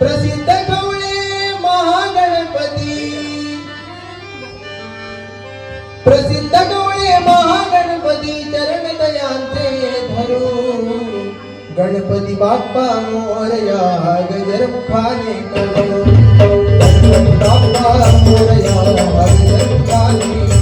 प्रसिद्ध बापा महागणपती। प्रसिद्ध गवळे महागणपती चरण दयांचे धरू मोरया गजर मुखाने करू बाप्पा मोरया गजर मुखाने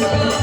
Thank you.